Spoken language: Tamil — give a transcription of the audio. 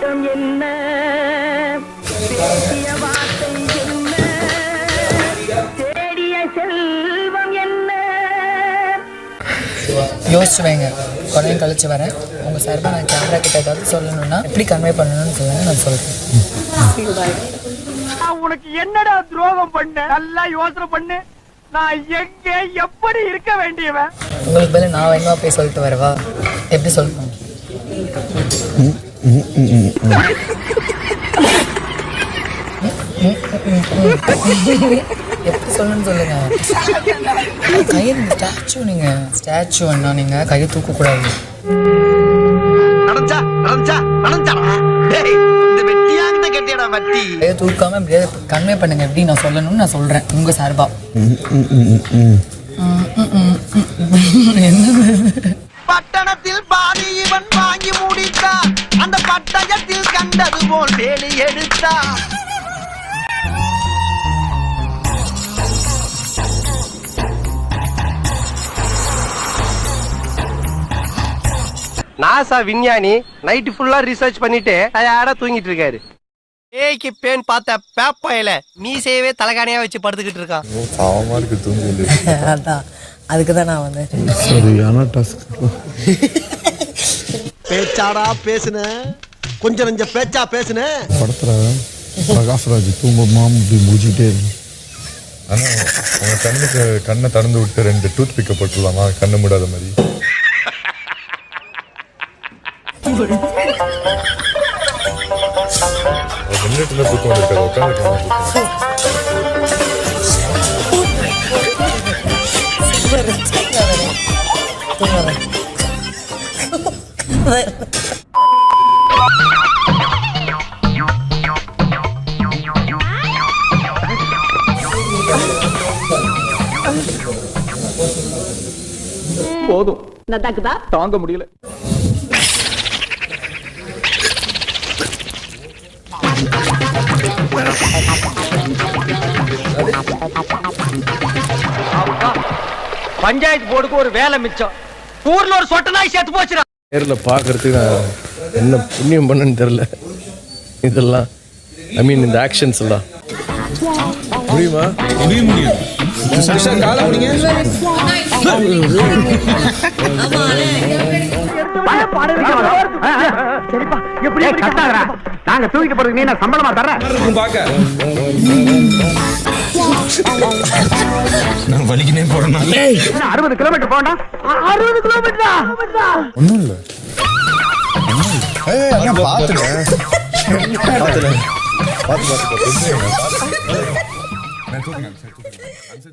திட்டம் என்ன? பேசிய வார்த்தை என்ன? தேடிய செல்வம் என்ன? யோசிச்சு வைங்க. நேரம் கழிச்சு வரேன். உங்கள் சார்பாக நான் கேமரா கிட்ட ஏதாவது சொல்லணும்னா எப்படி கன்வே பண்ணணும்னு சொல்லுங்க நான் சொல்கிறேன் நான் உனக்கு என்னடா துரோகம் பண்ண? நல்லா யோசனை பண்ணு. நான் எங்க எப்படி இருக்க வேண்டியவன்? உங்களுக்கு பதில் நான் வேணுமா போய் சொல்லிட்டு வரவா? எப்படி சொல்லணும் எப்படி சொல்லணும்னு சொல்லுங்க. கையை ஸ்டாச்சு நீங்க ஸ்டாச்சு வேணா நீங்க கையை கட்டியடா வட்டி. கையை தூக்காம இப்படியே கன்வே பண்ணுங்க. எப்படி நான் சொல்லணும்னு நான் சொல்றேன் உங்க சார்பா. என்னது? பட்டணத்தில் அந்த பட்டயத்தில் கண்டது போல் வேலி எடுத்தான் நாசா விஞ்ஞானி நைட்டு ஃபுல்லா ரிசர்ச் பண்ணிட்டு டயர்டா தூங்கிட்டு இருக்காரு. ஏய்க்கு பேன் பார்த்த பேப்பாயில மீசையவே தலகாணியா வச்சு படுத்துக்கிட்டு இருக்கான். பாவமா இருக்கு தூங்கி அதான். அதுக்கு தான் நான் வந்து சரியான டாஸ்க் பேச்சாடா பேசுன. கொஞ்சம் நெஞ்ச பேச்சா பேசுன. படத்துல பிரகாஷ்ராஜ் தூங்குமா இப்படி முடிச்சுக்கிட்டே இருக்கு. ஆனா அவங்க கண்ணுக்கு கண்ணை திறந்து விட்டு ரெண்டு டூத் பிக்க போட்டுடலாமா? கண்ணு மூடாத மாதிரி. இருந்தா தூக்கம் இருக்காது உட்காந்து போதும். தாங்க முடியல. பஞ்சாயத்து போர்டுக்கு ஒரு வேலை மிச்சம். ஊர்ல ஒரு சொட்ட நாய் செத்து போச்சுடா. நேரில் பார்க்கறதுக்கு நான் என்ன புண்ணியம் பண்ணேன்னு தெரில இதெல்லாம் ஐ மீன் இந்த ஆக்ஷன்ஸ் எல்லாம். முடியுமா நாங்க தூக்கிட்டு போறதுக்கு நீ நான் சம்பளமா தர்றேன் நான் வலிக்கினே போறேன்னா அறுபது கிலோமீட்டர் போண்டா அறுபது கிலோமீட்டரா ஒன்றும் இல்லை. 맞아 맞아 맞아 냄새가 맞아. 난 도둑 냄새 도둑 냄새